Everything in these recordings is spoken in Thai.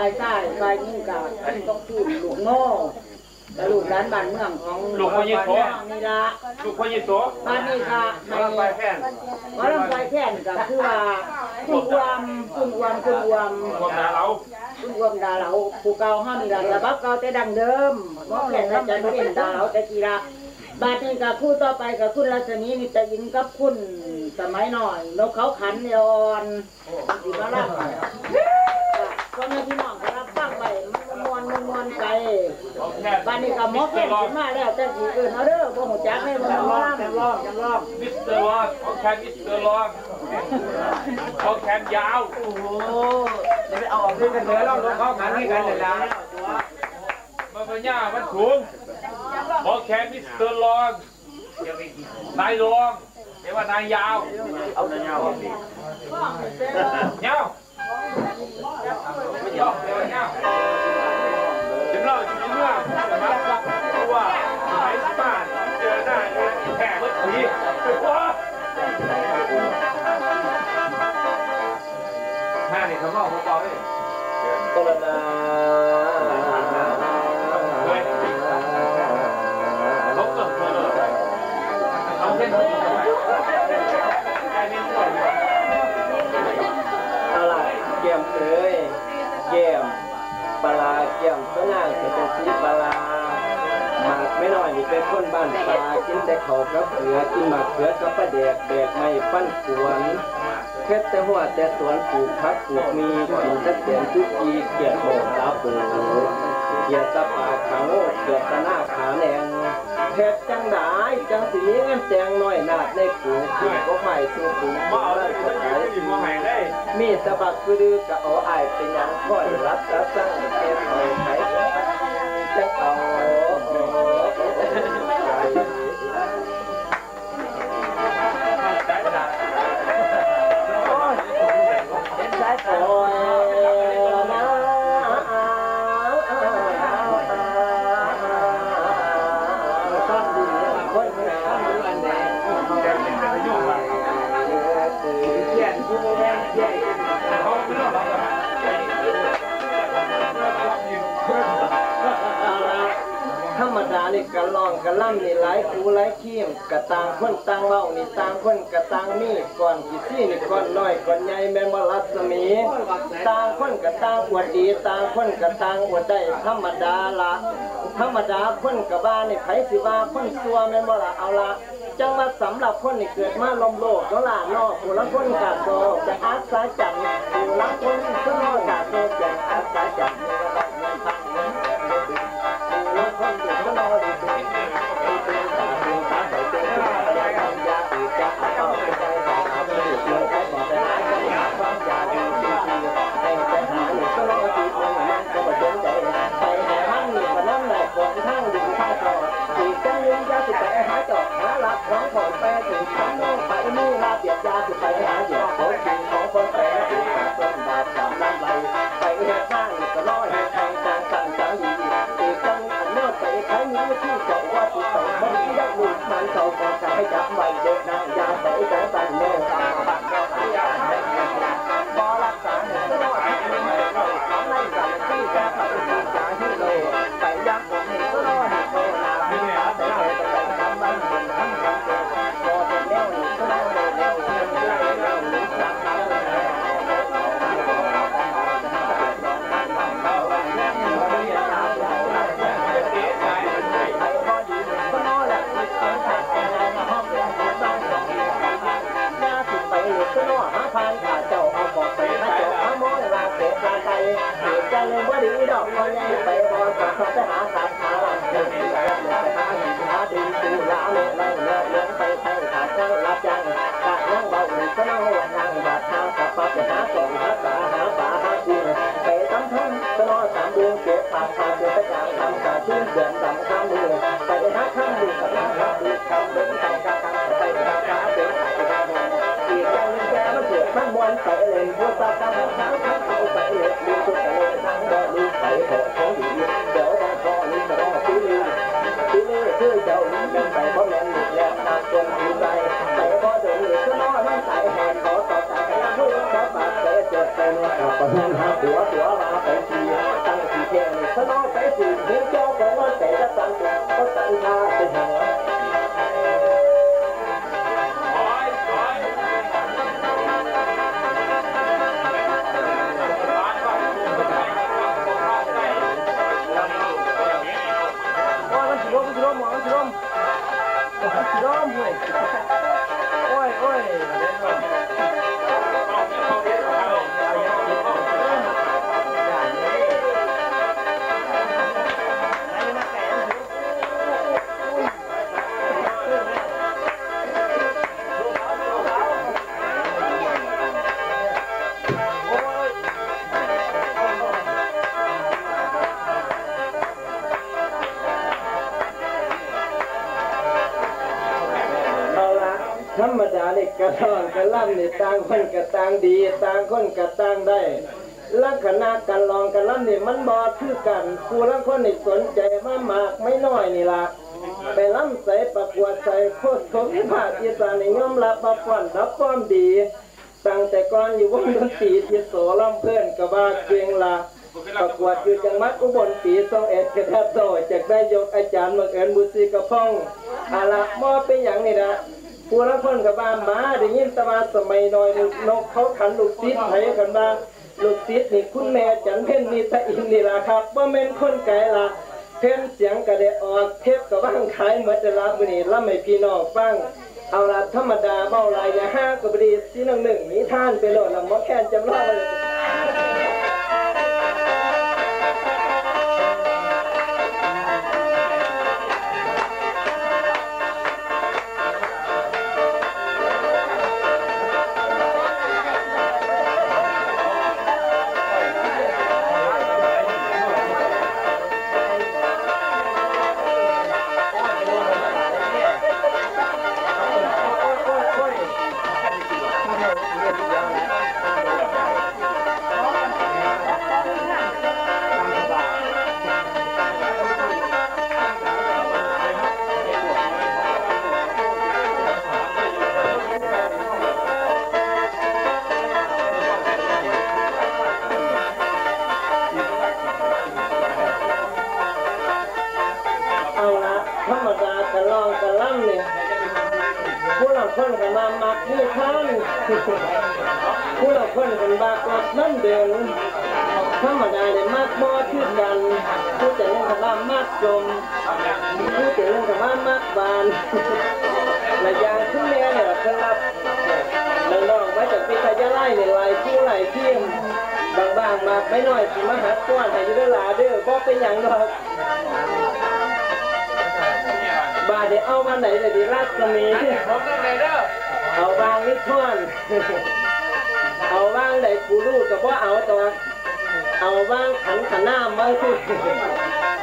ต้มพุ่มตุ้มพดฝ่ายใต้ฝ่ายยิ่งกาต้องพูดลูกโง่แต่ลูกหลานบ้านเมืองของนี่ละลูกพ่อยิโสบ้านนี้ค่ะมาลำไปแค่นหมอลำไฟแท่นก็คือว่าคุณอวมคุณอวมคุณอวมความดาเราคุณอวมดาเหลาผู้เก่าห้านี่ละระบับเก่าแต่ดังเดิมหมอแข่งแล้วจะเป็นดาเหลาแต่กีฬาบาดนี้ก็คู่ต่อไปกับคุณรัชนีนิตยินกับคุณสมัยหน่อยนกเขาขันเนออนสีมาลั บก็แม่พี่น้องก็รับฟังไปมันมวนมันมวนใจแค่บ้านนี้ก็หมอแข่งขึ้นมาแล้วแต่สีอื่นเอาเด้อบ่หูจักให้มันมวนกันร้อบกันร้อบมิสเตอร์ลอนของแคนมิสเตอร์ลอนของแคนยาวโอ้โหจะไปเอาออกด้วยกันเถอะลองลงเข้ากันให้กันเลยนะมันเป็นย่ามันสูงของแคนมิสเตอร์ลอนนายรองเรียกว่านายยาวเอาเงาเงา ไม่ยอมเเคยมเอ้ยเกี่ยมปลาเกี่ยมก็น่าจะเป็นสีปลาหมากไม่น้อยนี่เป็นคนบ้านปลากินแต่เขากับเขือกินหมากเขือกับปลาแดกแดกไม่ปั้นสวนเพชรแต่หัวแต่สวนปลูกพักปลูกมีกินตะเกียนทุกทีเกียดโบตาปู เกียดตะปาขาโง่เกียดตะหน้าขาแหนงเพชรจังได้จังสีเงินแจงน้อยนาดในปูขึ้นก็ไผ่ตัวปูมาเอาเลยมันอยู่อยู่มาแห่งได้มีสะบักคือดื้อกะเอาอายเป็นหยังค่อยรักษาสั่งเก็บเอาไข่จังเอาใจจัดส ลองกะล่ำนี่หลายคูหลายขี้มกะต่างคนต่างเว้านี่ต่างคนกะต่างมีก่อนกี่ซี่นี่ก่อนน้อยก่อนใหญ่แม่นบ่รัศมีต่างคนกะต่างอวดดีต่างคนกะต่างอวดได้ธรรมดาละธรรมดาคนกะบ้านี่ไผสิว่าคนซัวแม่นบ่ล่ะเอาละจังว่าสำหรับคนนี่เกิดมาลมโลกแล้วล่ะนาะผู้ละคนกะโตจะอาสาจังผู้ละคนก็นอกะโตจะอาสาจัง ยาสุดไปหาจอกหาหลับร้องถอนไปถึงทางโน้ไปนี่ลาเปียกยาสุดไปหาเหยื่อของจริงของคนแปถึงทางต้นบาปสามล้านไหลไปเฮ็ดทางก็ร้อยแห้ทางจางสั่งจางดีตีตั้งอันโน้ไปใครมีที่เจ้าว่าสุดไปมันที่ยักลูกมันเจ้าก็จะให้จับไว้เด็กนางยาไปจังสั่นแม่ตา ไปถ้าเจ้าเอามองลาเสลาใจเหตุกา งเก็บปากพาเจอไปกลางทำกะชื่นเดือนดำข้ามมือไปหาข้ามมือกับนั่งหาอีกคำเดินไปกะกังไปกะกะเป็นไปกะมองอีกอย่างนึงแกมันเกิดมันมวนไปเล่นพวกตาตาทางเขาไปเล่นดูสุดเลยทางบ่ลูกไปขอของดีเดี๋ยวบาข้อนี้ก็ต้องซื้อลืมซื้อลืมคือเจ้านี้เป็นไปเพราะแม่นหลุดแล้วตาจนอยู่ใจ ไปเพราะเดินก็น้อยมันใส่แหนขอต่อใจพูดขอปากเสียเจ็บไปเมื่อปนันหาหัวตัวลาไปทีตั้งทีเพียงสนองไปสู่เฮียเจ้าของวันแต่จะตั้งตัวก็ตั้งท่าเป็นหัวถอยถอยร้านบ้านคุณไปตรงข้ามใกล้โอ้ยมันสิล้มมันสิล้มหมอมันสิล้มมันสิล้มเว้ย อนกระล่ำนี่ต่างคนกระต่างดี ต่างคนกระต่างได้ ลักษณะการลองการล่ำนี่มันบอคือกันผู้ละคนนี่สนใจมามากไม่น้อยนี่ละไปล่ำใส่ประกวดใส่โคตรสมภาคอีสานนี่ยอมรับมาฟ้อนรับความดีตั้งแต่ก่อนอยู่วงดนตรีที่โสล่ำเพื่อนกะว่าเกียงละประกวดอยู่จังหวัดอุบลปีสองเอ็ดกระทับโตจากได้ยกอาจารย์มาเอิญบุตรีกระพองอาละมอเป็นอย่างนี่นะ ผู้ละคนกับบ้าหมาได้ยินแตว่าสมัยน้อยนกเขาขันลูกศิษย์ไผกันบ้าลูกศิษย์นี่คุณแม่จันเพ่นมีตะอินนี่ล่ะครับว่าแม่นคนไกลล่ะเพ่นเสียงก็ได้ออกเทปกับว่างขายเหมือนจะรับมื้อนี้ล่ำให้พี่น้องฟังเอาละธรรมดาเบ้าลายอย่าห้าก็บ่ดีสิน้องหนึ่งมีท่านไปโลดละหมอแค้นจำลอง บานและอย่างคุณแม่เนี่ยครับน้องๆมาจากพิทยาไล่เนี่ยลายผู้ลายเทียมบางๆมากไม่น้อยสิมาหัดก้อนให้อยุดหลาเด้อบ่เป็นอย่างดอกบาดเดี๋ยวเอามาไหนเดี๋ยวดีรัศมีผมต้องไหนเด้อเอาวางนิดท่อนเอาวางไหนกูรู้กับว่าเอาตัวเอาวางขันขันหน้ามาสิ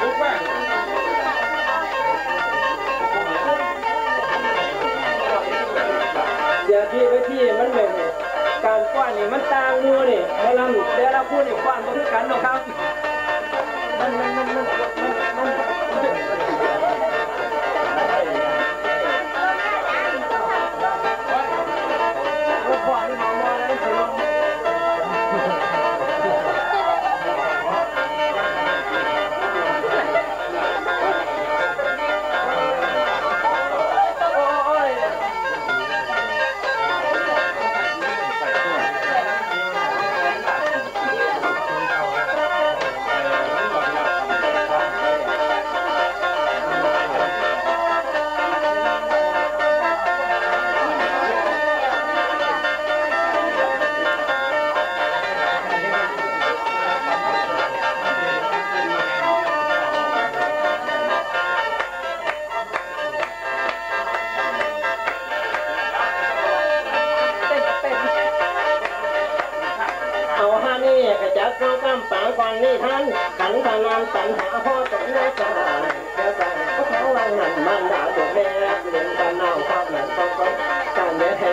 ลุ การป้อนนี่มันต่างมือนี่ให้เราเดี๋ยวเราพูดนี่ป้อนมาคือกันเนาะครับมันมัน ท่านขันธนามตันหาพ่อตนแม่สายแค่สั่งก็เขาวังนั่นมันดาตัวแม่เรียนกันเอาข้าวหนังต้องต้องสั่งแม่ให้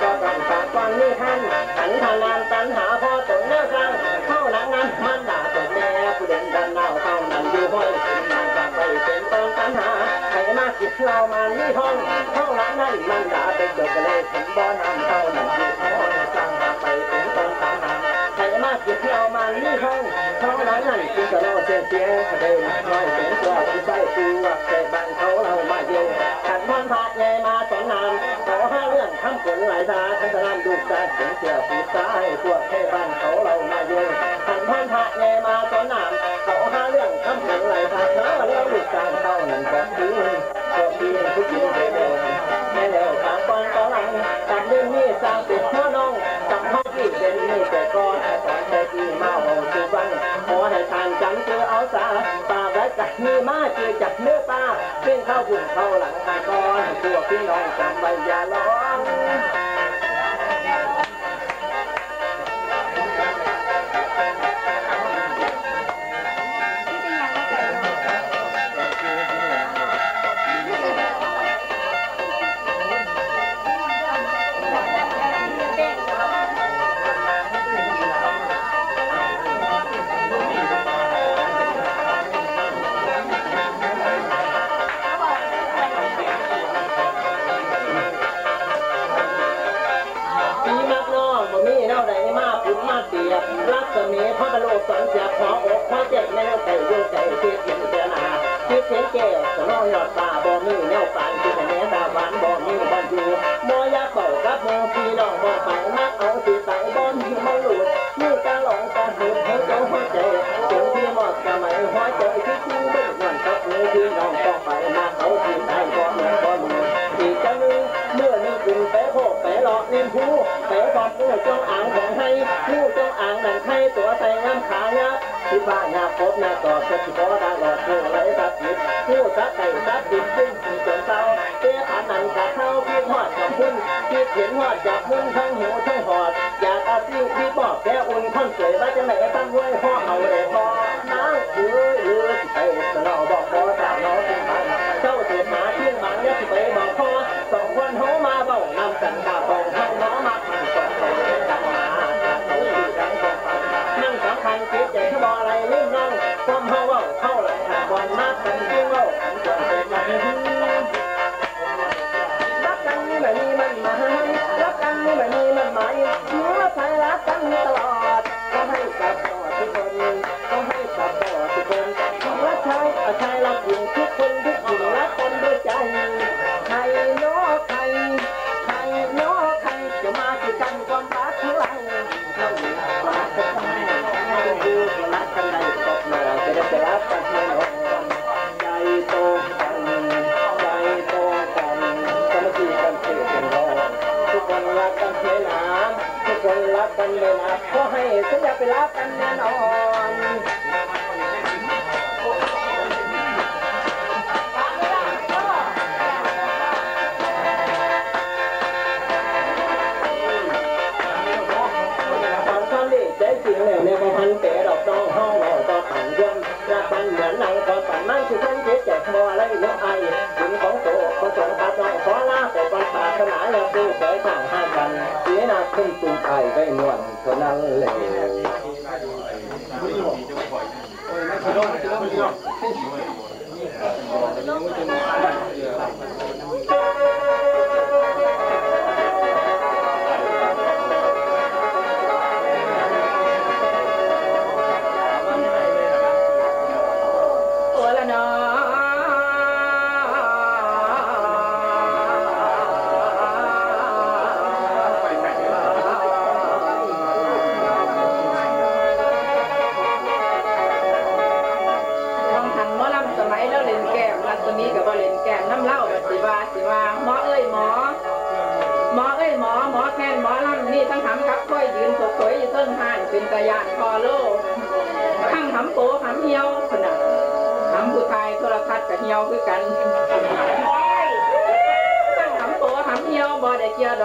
ก็กำปังก่อนนี่ท่านขันธนามตันหาพ่อตนแม่สั่งเข้าหลังนั้นมันดาตัวแม่ผู้เด่นดันเอาเข้านั่นอยู่ห้อยมันก็ไปเป็นต้นปัญหาใครมากินเรามันนี่ห้องเข้าหลังนั้นมันด่าเป็นจบเลยผมบ่นำเข้าหนั่นอยู่ห้อยสั่งไปเป็นต้นปัญหาใครมากินเอามานี่ห้อง ท้องนั้นนั่นกินกะโดดเสียเสียงเดินน้อยเสียงตัวที่ใส่ตัวแต่บ้านเขาเรามาเย็นขันพรพาแงมาสอนนามขอห้าเรื่องทำผลหลายตาทันตนามดูตาเสียงเสียผู้ตาให้พวกแค่บ้านเขาเรามาเย็นขันพรพาแงมาสอนนามขอห้าเรื่องทำผลหลายตาเนาะแล้วดูตาเขานั่นก็คือก็คือผู้หญิงเร็วแม่เร็วตามก่อนต่อหลังตัดเรื่องนี้สร้างติดพ่อน้อง ที่เป็นนี่แต่ก่อนตอนแต่ที่มาเอาสุวรรณขอให้ทานจำเจอเอาสาป่าและจักมีมาเจอจักเนื้อปลาเป็นข้าวบุญเข้าหลังตาก่อนพวกพี่น้องจำไว้อย่าล้อม สมีพระบรมสอนเสียขออกขอเจ็บแม่ใจโยใจคิดเห็นเสนาคิดเห็นแก้วสนองยอดตาบ่มีแนวปานคิดให้แม่ตาหวานบ่มีบ่อยู่บ่อยากเป่ากับโมพี่น้องบ่ไปมักเอาสิใส่บ่มีมันหลุดมีกะหลงกะหุดให้เจ้าหัวใจเสียงพี่หมดกะไหมหัวใจคิดจริงเบิ่นั่นกับมือพี่น้องต้องไปมาเขาที่ใต้บ่มีบ่มีอีกจังนึงเมื่อนึงขึ้นไปโคกไปหลอกเล่นผู้ไปบอดผู้จงอ่างของให้ผู้จงอ่างนั่น ให้ตัวใส่น้ำขายับที่บ้านยาพบนาตอบจะสิบอดาหลอดผู้ไรสักผิดผู้สักไก่สักผิดซึ่งสีจนเศร้าเตี้ยขานันกะเข้าพี่หอดกับพุ่นพี่เห็นหอดจากพุ่นทั้งหิวทั้งหอด อยากอาซิ่งพี่บอกแกอุ่นคนสวยว่าจะไหนตั้งไว้พ่อเอาเลยพอน้ำเอ้ยเอ้ยไปสนอบอกพอสาวน้องเป็นพันเจ้าเสียหาเที่ยงบางยักไปบอกพ่อสองคนเขามาเบ้านำกันดา ลัง รันเหมือนในังก็ปั่นมันคือคนเจ็บแจกบ่อะไรเนื้อไอ้ถึงของโตคนสงครามน้องขอลาแต่ปัญหาขนาดแล้วดูเคยต่างห้ากันเสียหน้าขึ้นตุงไอไปนวลเท่านั้นเลยไม่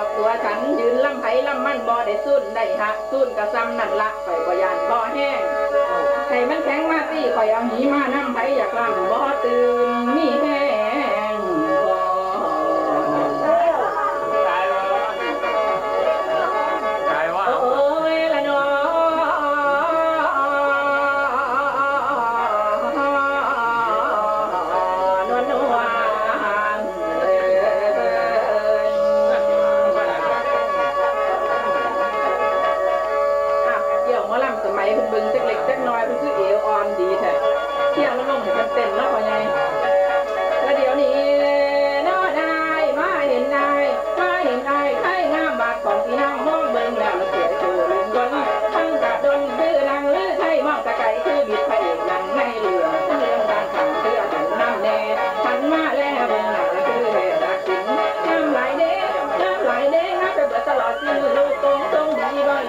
อกตัวฉันยืนลำไผลำมันบ่ได้สู้นได้ฮะสู้นกระซ้ำนั่นละไปบ่ยานบ่แห้งให้มันแข็งมาตีข่อยเอาหีมาน้ำไผอยากลำบ่ตื่นมีแห้ง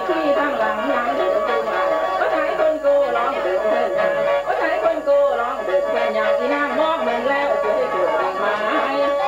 khi thăng lặng nhắn đến cô mà có thấy con cô lon được thêm nhà có thấy con cô lon được thêm nhà thì nàng mong mình leo chơi cửa mà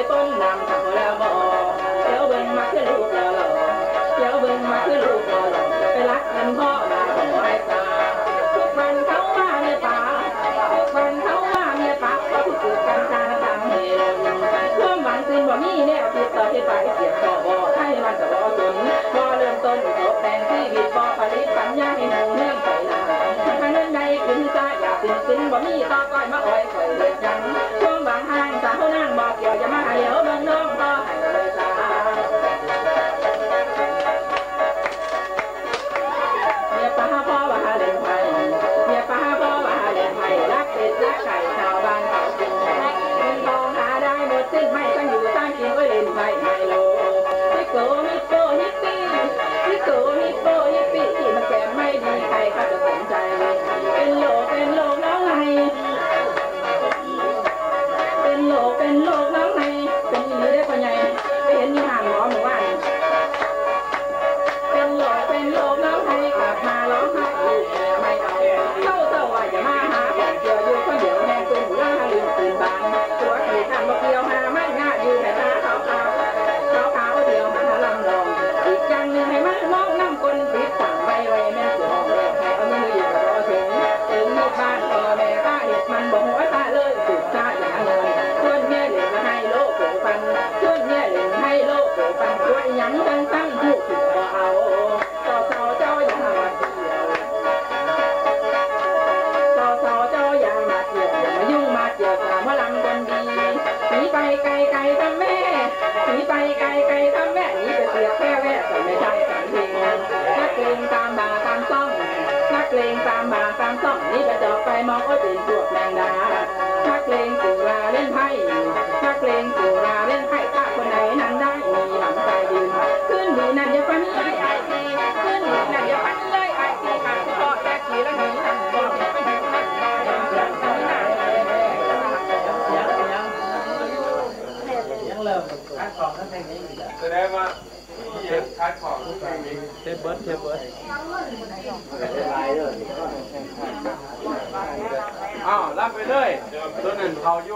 ยต้นนำทำแล้วบ่เดี๋ยวเบิ่งมาคือลูกเราหล่เดี๋ยวเบิ่งมาคือลูกเราหล่ไปรักกันพ่อมาขอให้ตาทุกวันเขาว่าเนป่าทุกวันเขาว่าเนป่าเขาพูดถึงกันตาต่างเหตุความหวังซึ่งบ่มีแน่วติดต่อที่ปลายเสียต่อบอกให้มันจะบอสนบอเริ่มต้นทบแทนที่วิตบ่ผลิตปัญญาให้หนูเนื่องไป ทั้งนั้นในขึ้นซาอยากเป็นสิ้นบ่มีตาก้อยมาคอยคอยเด็กยังช่วงบางห้างสาวนั่งบอกเกี่ยวอย่ามาให้เอวเมืองน้องต่อ ตามซ่องนี่กระจอกไปมองว่าเป็นพวกแมงดาชักเลงสุราเล่นไพ่ชักเลงสุราเล่นไพ่ถ้าคนไหนนั้นได้มีหลังใจดีขึ้นดีนั่นอย่าฟันเลยไอซีขึ้นดีนั่นอย่าฟันเลยไอซีหาก็แค่ขี่แล้วหนีนั่นบอกไปหานักยังยังยังยังอังสองนั่งเองยังยังสดงยังยังยังยังยังยังยังยังยังยังยังยังยัง เทปคัดขายของเทปเบิร์ดเทปเบิร์ดอ้าวรับไปเลยตัวหนึ่งเขาอยู่